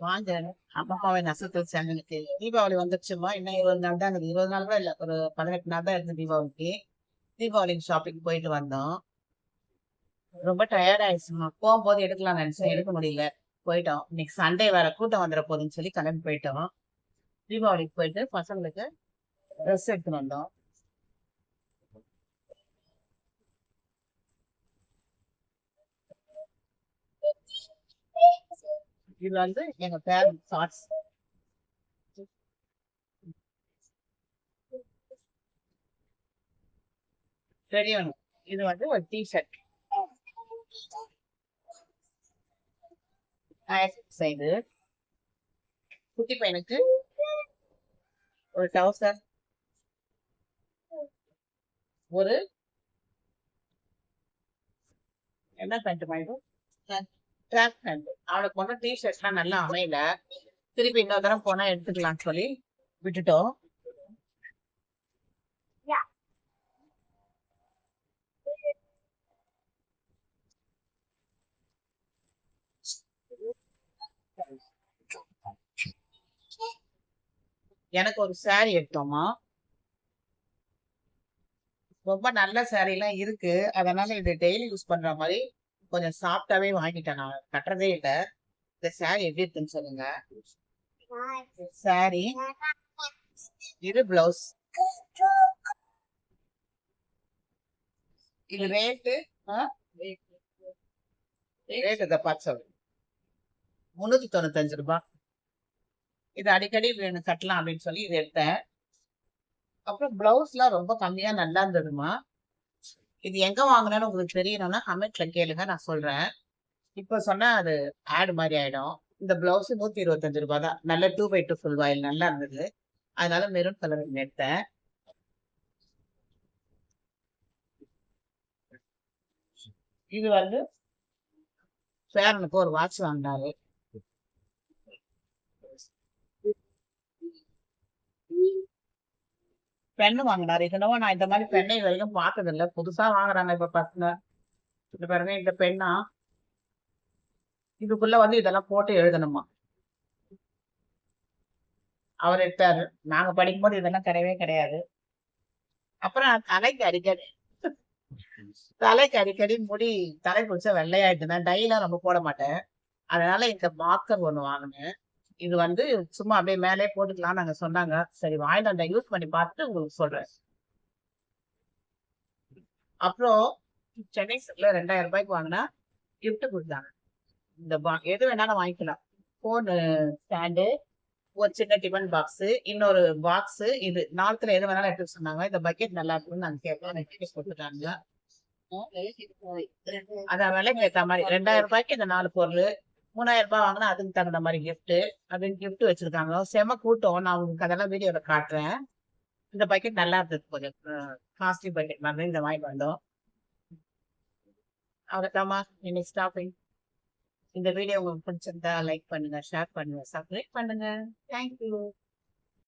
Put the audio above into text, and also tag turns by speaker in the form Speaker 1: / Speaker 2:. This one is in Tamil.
Speaker 1: வாங்க. அம்மாவை நசத்து தீபாவளி வந்துருச்சுமா இன்னும் இருபது நாள் தான் இருக்குது. இருபது நாள் கூட இல்லை. ஒரு பதினெட்டு நாள் தான் இருந்து தீபாவளிக்கு. தீபாவளிக்கு ஷாப்பிங் போயிட்டு வந்தோம். ரொம்ப டயர்ட் ஆயிடுச்சுமா போகும்போது எடுக்கலாம் நினைச்சேன். எடுக்க முடியல. போயிட்டோம். இன்னைக்கு சண்டே வேற கூட்டம் வந்துட போகுதுன்னு சொல்லி கிளம்பி போயிட்டோம். தீபாவளிக்கு போயிட்டு பசங்களுக்கு ட்ரெஸ் எடுத்துட்டு வந்தோம். இது வந்து எங்க பேரண்ட் ஷார்ட்ஸ் பெரியவங்க இது வந்து ஒரு டி ஷர்ட் சைடு குட்டி பையனுக்கு ஒரு டவுசர் ஒரு என்ன பேண்ட் மாதிரி ட்ராக் பேண்ட் அவனுக்கு மட்டும் டி ஷர்ட்லாம் நல்லா அமையல. திருப்பி இன்னொரு தரம் போனா எடுத்துக்கலாம்னு சொல்லி விட்டுட்டோம். எனக்கு ஒரு சாரி எடுத்தோமா? ரொம்ப நல்ல சாரி எல்லாம் இருக்கு. அதனால இது டெய்லி யூஸ் பண்ற மாதிரி கொஞ்சம் சாஃப்டாவே வாங்கிட்டேன். நான் கட்டுறதே இல்ல. இந்த சாரி எப்படி இருக்குன்னு சொல்லுங்க. சாரி இது பிளவுஸ் இது ரேட்டு ரேட் இதை பார்த்து சொல்லு. தொண்ணூத்தஞ்சு ரூபாய் இது அடிக்கடி கட்டலாம் அப்படின்னு சொல்லி இது எடுத்தேன். அப்புறம் பிளவுஸ்லாம் ரொம்ப கம்மியா நல்லா இருந்ததுமா இது எங்க வாங்கினேன்னு உங்களுக்கு தெரியணும்னா கமெண்ட்ல கேளுங்க நான் சொல்றேன். இப்ப சொன்னா அது ஆடு மாதிரி ஆயிடும். இந்த பிளவுஸ் நூத்தி இருபத்தஞ்சு ரூபாய் தான். நல்ல டூ பை டூ ஃபுல் வாயில் நல்லா இருந்தது. அதனால மெரூன் கலர் எடுத்தேன். இது வந்து பேரனுக்கு ஒரு வாட்ச் வாங்கினாரு. பெண்ணு வாங்கினாரு. இதனவோ நான் இந்த மாதிரி பெண்ணை இது வரைக்கும் பார்த்தது இல்ல புதுசா வாங்குறாங்க இப்ப பசங்க. இந்த பாருங்க இந்த பெண்ணா. இதுக்குள்ள வந்து இதெல்லாம் போட்டு எழுதணுமா? அவர் எடுத்தாரு. நாங்க படிக்கும்போது இதெல்லாம் கிடையவே கிடையாது. அப்புறம் தலைக்கு அடிக்கடி தலைக்கு அடிக்கடி முடி தலை குளிச்சா வெள்ளையாயிட்டு தான் டைலாம் ரொம்ப போட மாட்டேன். அதனால இந்த மார்க்கர் ஒண்ணு வாங்கினேன். இது வந்து சும்மா அப்படியே மேலே போட்டுக்கலாம் நாங்க சொன்னாங்க. சரி வாங்கிட்டு அந்த யூஸ் பண்ணி பார்த்துட்டு உங்களுக்கு சொல்றேன். அப்புறம் சென்னை சில்க்ல ரெண்டாயிரம் ரூபாய்க்கு வாங்கினா gift கொடுத்தாங்க. இந்த பா எது வேணாலும் வாங்கிக்கலாம். போன் ஸ்டாண்டு ஒரு சின்ன டிஃபன் பாக்ஸ் இன்னொரு பாக்ஸ் இது நாளத்துல எது வேணாலும் எடுத்து சொன்னாங்க. இந்த பக்கெட் நல்லா இருக்கும்னு நாங்க கேட்கலாம் கொடுத்துட்டாங்க. அதான் விலைக்கு ஏத்த மாதிரி. ரெண்டாயிரம் ரூபாய்க்கு இந்த நாலு பொருள். மூணாயிரம் ரூபாய் வாங்கினா அதுக்கு தகுந்த மாதிரி கிஃப்ட்டு அப்படின்னு கிஃப்ட்டு வச்சிருக்காங்க. செம கூட்டம். நான் உங்களுக்கு அதெல்லாம் வீடியோல காட்டுறேன். இந்த பக்கெட் நல்லா இருந்தது கொஞ்சம். காஸ்ட்லி பக்கெட் மாதிரி இந்த வாங்கிட்டு வந்தோம். அவ்வளோதாம்மா இன்னைக்கு ஸ்டாப்பிங் இந்த வீடியோ உங்களுக்கு பிடிச்சிருந்தா லைக் பண்ணுங்க ஷேர் பண்ணுங்க சப்ஸ்கிரைப் பண்ணுங்க. தேங்க்யூ